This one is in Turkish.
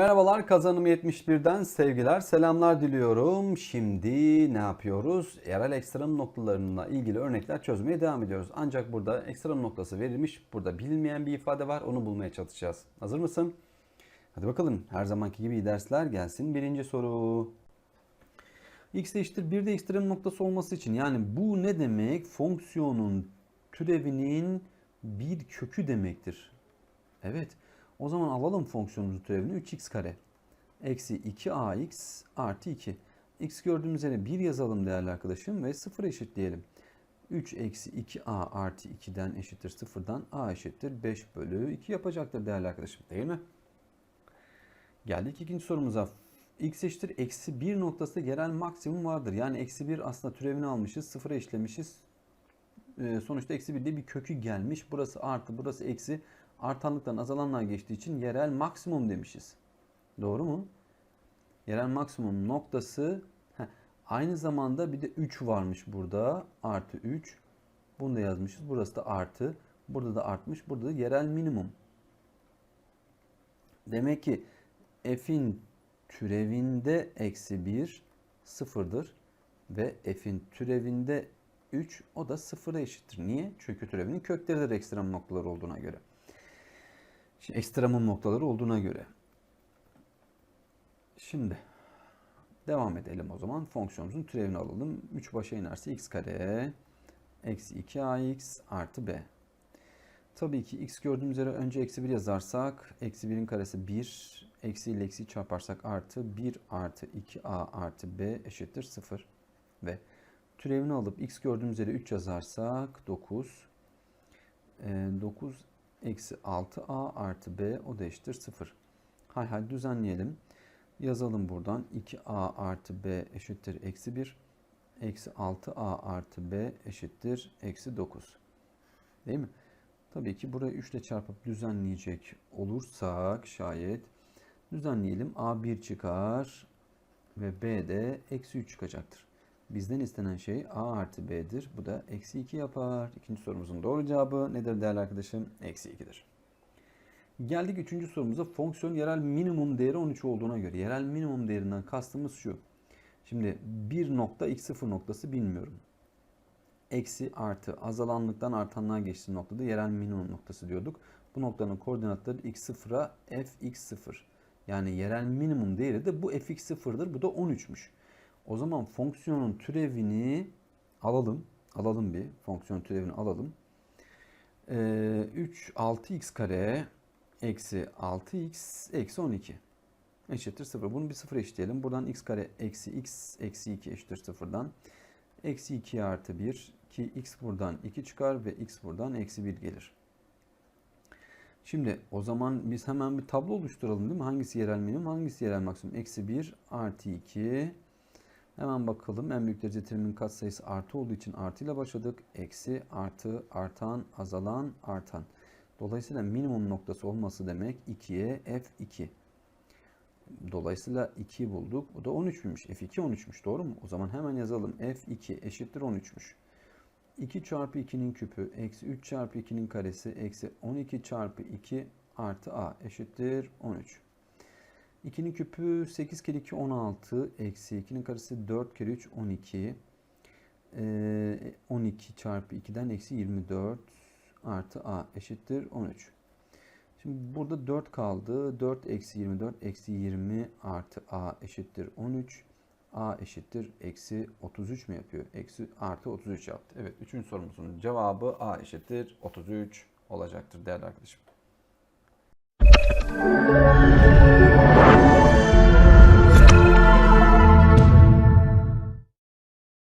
Merhabalar kazanım 71'den sevgiler selamlar diliyorum. Şimdi ne yapıyoruz? Yerel ekstrem noktalarına ilgili örnekler çözmeye devam ediyoruz. Ancak burada ekstrem noktası verilmiş. Burada bilinmeyen bir ifade var. Onu bulmaya çalışacağız. Hazır mısın? Hadi bakalım. Her zamanki gibi dersler gelsin. Birinci soru. x eşittir 1'de ekstrem noktası olması için yani bu ne demek? Fonksiyonun türevinin bir kökü demektir. Evet. O zaman alalım fonksiyonumuzun türevini 3x kare. Eksi 2ax artı 2. x gördüğümüz yere 1 yazalım değerli arkadaşım ve 0 eşitleyelim. 3 eksi 2a artı 2'den eşittir 0'dan a eşittir 5 bölü 2 yapacaktır değerli arkadaşım değil mi? Geldik ikinci sorumuza. x eşittir eksi 1 noktasında yerel maksimum vardır. Yani eksi 1 aslında türevini almışız. Sıfıra eşlemişiz. Ee, sonuçta eksi 1 diye bir kökü gelmiş. Burası artı burası eksi. Artanlıktan azalanlar geçtiği için yerel maksimum demişiz. Doğru mu? Yerel maksimum noktası heh, aynı zamanda bir de 3 varmış burada. Artı 3. Bunu da yazmışız. Burası da artı. Burada da artmış. Burada da yerel minimum. Demek ki f'in türevinde eksi 1 sıfırdır. Ve f'in türevinde 3 o da sıfıra eşittir. Niye? Çünkü türevinin kökleridir ekstrem noktalar olduğuna göre. Şimdi ekstremum noktaları olduğuna göre. Şimdi devam edelim o zaman. Fonksiyonumuzun türevini alalım. 3 başa inerse x kare eksi 2ax artı b. Tabii ki x gördüğümüz yere önce eksi 1 yazarsak eksi 1'in karesi 1. Eksi ile eksi çarparsak artı 1 artı 2a artı b eşittir 0. Ve türevini alıp x gördüğümüz yere 3 yazarsak 9. E, 9 eksi 6a artı b o da eşittir 0. Hay hay düzenleyelim. Yazalım buradan 2a artı b eşittir eksi 1. Eksi 6a artı b eşittir eksi 9. Değil mi? Tabii ki burayı 3 ile çarpıp düzenleyecek olursak şayet düzenleyelim. a 1 çıkar ve b de eksi 3 çıkacaktır. Bizden istenen şey a artı b'dir. Bu da eksi 2 yapar. İkinci sorumuzun doğru cevabı nedir değerli arkadaşım? Eksi 2'dir. Geldik üçüncü sorumuza. Fonksiyon yerel minimum değeri 13 olduğuna göre. Yerel minimum değerinden kastımız şu. Şimdi bir nokta x sıfır noktası bilmiyorum. Eksi artı azalanlıktan artanlığa geçtiği noktada yerel minimum noktası diyorduk. Bu noktanın koordinatları x sıfıra fx sıfır. Yani yerel minimum değeri de bu fx sıfırdır. Bu da 13'müş. O zaman fonksiyonun türevini alalım. Alalım bir. Fonksiyon türevini alalım. Ee, 3 6x kare eksi 6x eksi 12 eşittir 0. Bunu bir 0 eşitleyelim. Buradan x kare eksi x eksi 2 eşittir 0'dan. Eksi 2 artı 1 ki x buradan 2 çıkar ve x buradan eksi 1 gelir. Şimdi o zaman biz hemen bir tablo oluşturalım değil mi? Hangisi yerel minimum hangisi yerel maksimum? Eksi 1 artı 2 Hemen bakalım. En büyük derece terimin katsayısı artı olduğu için artı ile başladık. Eksi, artı, artan, azalan, artan. Dolayısıyla minimum noktası olması demek 2'ye f2. Dolayısıyla 2 bulduk. Bu da 13'müş. f2 13'müş. Doğru mu? O zaman hemen yazalım. f2 eşittir 13'müş. 2 çarpı 2'nin küpü eksi 3 çarpı 2'nin karesi eksi 12 çarpı 2 artı a eşittir 13. 2'nin küpü 8 kere 2 16 eksi 2'nin karesi 4 kere 3 12 ee, 12 çarpı 2'den eksi 24 artı a eşittir 13. Şimdi burada 4 kaldı. 4 eksi 24 eksi 20 artı a eşittir 13. a eşittir eksi 33 mi yapıyor? Eksi artı 33 yaptı. Evet 3. sorumuzun cevabı a eşittir 33 olacaktır değerli arkadaşım.